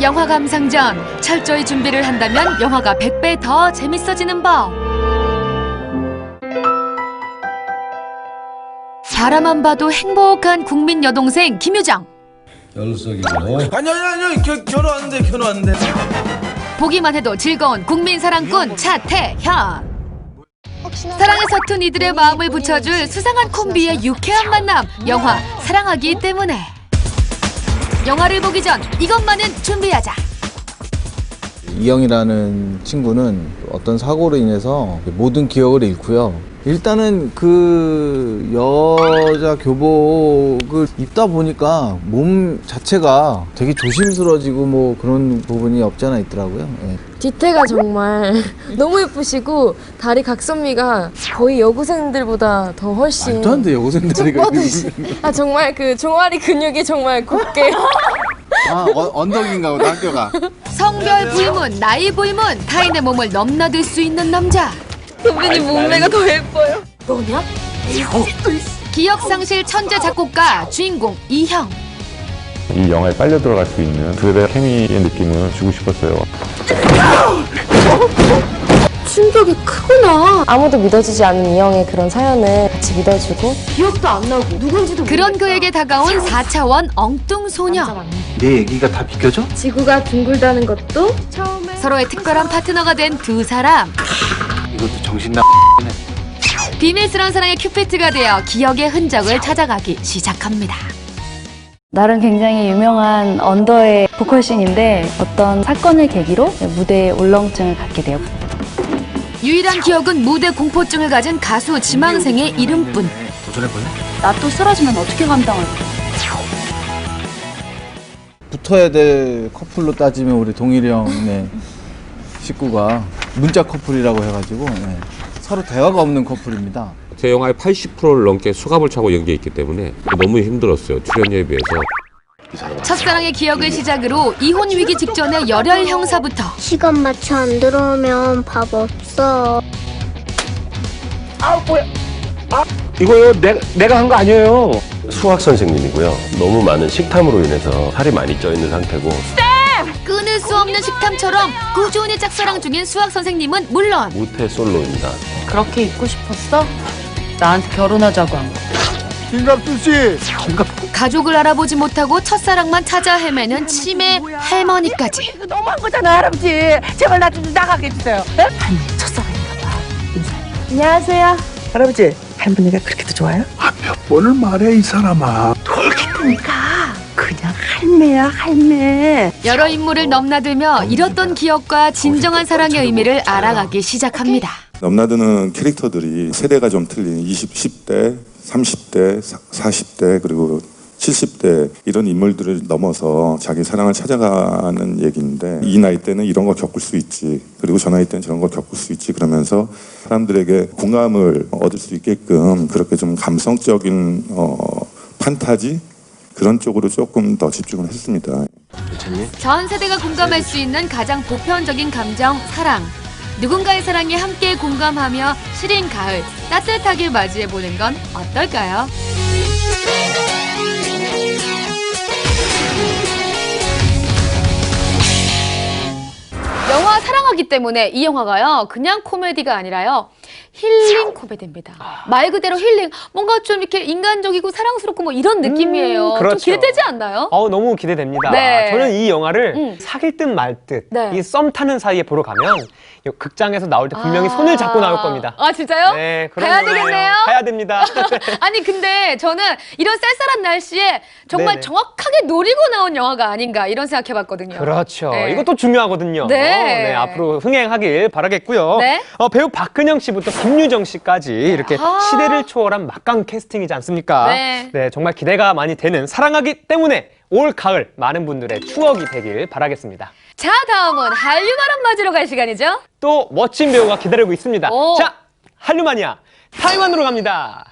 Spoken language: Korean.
영화 감상 전 철저히 준비를 한다면 영화가 100배 더 재밌어지는 법. 바라만 봐도 행복한 국민 여동생 김유정. 열석이고 아니 아니 아니 겨, 결혼 안 돼, 결혼 안 돼. 보기만 해도 즐거운 국민 사랑꾼 차태현. 사랑에 서툰 이들의 마음을 붙여줄 수상한 콤비의 유쾌한 만남. 영화 사랑하기 때문에. 영화를 보기 전 이것만은 준비하자. 이영이라는 친구는 어떤 사고로 인해서 모든 기억을 잃고요. 일단은 그 여자 교복을 입다 보니까 몸 자체가 되게 조심스러워지고 뭐 그런 부분이 없지 않아 있더라고요. 예. 뒤태가 정말 너무 예쁘시고 다리 각선미가 거의 여고생들보다 더 훨씬 말도 안 돼, 여고생들이. 뻗으시. 아 정말 그 종아리 근육이 정말 곱게 아, 어, 언덕인가 보다, 학교가. 성별 불문, 나이 불문, 타인의 몸을 넘나들 수 있는 남자. 선배님 몸매가 더 예뻐요. 기억상실 천재 작곡가 주인공 이형. 이 영화에 빨려 들어갈 수 있는 그들의 케미의 느낌을 주고 싶었어요. 충격이 크구나. 아무도 믿어주지 않는 이영의 그런 사연을 같이 믿어주고 기억도 안 나고 누군지도 그런 그에게 다가온 4차원 엉뚱 소녀. 내 얘기가 다 비껴져? 지구가 둥글다는 것도 처음에 서로의 특별한 파트너가 된 두 사람. 이것도 정신 나. 비밀스러운 사랑의 큐피트가 되어 기억의 흔적을 찾아가기 시작합니다. 나름 굉장히 유명한 언더의 보컬신인데 어떤 사건을 계기로 무대에 울렁증을 갖게 돼요. 유일한 기억은 무대 공포증을 가진 가수 지망생의 이름뿐. 도전해볼래? 나 또 쓰러지면 어떻게 감당할까? 붙어야 될 커플로 따지면 우리 동일이 형의 식구가 문자 커플이라고 해가지고 예. 서로 대화가 없는 커플입니다. 제 영화의 80%를 넘게 수갑을 차고 연기했기 때문에 너무 힘들었어요. 출연료에 비해서. 첫사랑의 기억을 시작으로 이혼 위기 직전의 열혈 형사부터 시간 맞춰 안 들어오면 밥 없어. 이거요 내, 내가 한 거 아니에요 수학 선생님이고요 너무 많은 식탐으로 인해서 살이 많이 쪄 있는 상태고 수 없는 식탐처럼 꾸준히 짝사랑 중인 수학 선생님은 물론 모태 솔로입니다 그렇게 있고 싶었어? 나한테 결혼하자고 한 거. 가족을 알아보지 못하고 첫사랑만 찾아 헤매는 치매 할머니까지 너무한 거잖아 할아버지 제발 나 좀 나가게 해주세요 에? 안녕하세요. 할아버지 할머니가 그렇게도 좋아요? 몇 번을 말해 이 사람아 그러니까 그냥 할매야 할매. 여러 인물을 넘나들며 잃었던 기억과 진정한 사랑의 의미를 알아가기 시작합니다. 넘나드는 캐릭터들이 세대가 좀 틀린 20, 10대, 30대, 40대 그리고 70대 이런 인물들을 넘어서 자기 사랑을 찾아가는 얘기인데 이 나이 때는 이런 거 겪을 수 있지 그리고 저 나이 때는 저런 거 겪을 수 있지 그러면서 사람들에게 공감을 얻을 수 있게끔 그렇게 좀 감성적인 어, 판타지 그런 쪽으로 조금 더 집중을 했습니다. 전 세대가 공감할 수 있는 가장 보편적인 감정 사랑. 누군가의 사랑에 함께 공감하며 시린 가을 따뜻하게 맞이해 보는 건 어떨까요? 영화 사랑하기 때문에 이 영화가요 그냥 코미디가 아니라요 힐링 코미디입니다. 말 그대로 힐링. 뭔가 좀 이렇게 인간적이고 사랑스럽고 뭐 이런 느낌이에요. 좀 그렇죠. 기대되지 않나요? 어 너무 기대됩니다. 네. 저는 이 영화를 음. 사귈 듯 말 듯, 네. 이썸 타는 사이에 보러 가면 이 극장에서 나올 때 분명히 아. 손을 잡고 나올 겁니다. 아 진짜요? 네, 가야 거예요. 되겠네요. 가야 됩니다. 아니 근데 저는 이런 쌀쌀한 날씨에 정말 네네. 정확하게 노리고 나온 영화가 아닌가 이런 생각해 봤거든요. 그렇죠. 네. 이것도 중요하거든요. 네. 앞으로 흥행하길 바라겠고요. 네. 어, 배우 박근영 씨부터 김유정 씨까지 이렇게 아. 시대를 초월한 막강 캐스팅이지 않습니까? 네. 정말 기대가 많이 되는 사랑하기 때문에 올 가을 많은 분들의 추억이 되길 바라겠습니다. 자 다음은 한류마람 맞으러 갈 시간이죠. 또 멋진 배우가 기다리고 있습니다. 오. 자, 한류마니아 타이완으로 갑니다.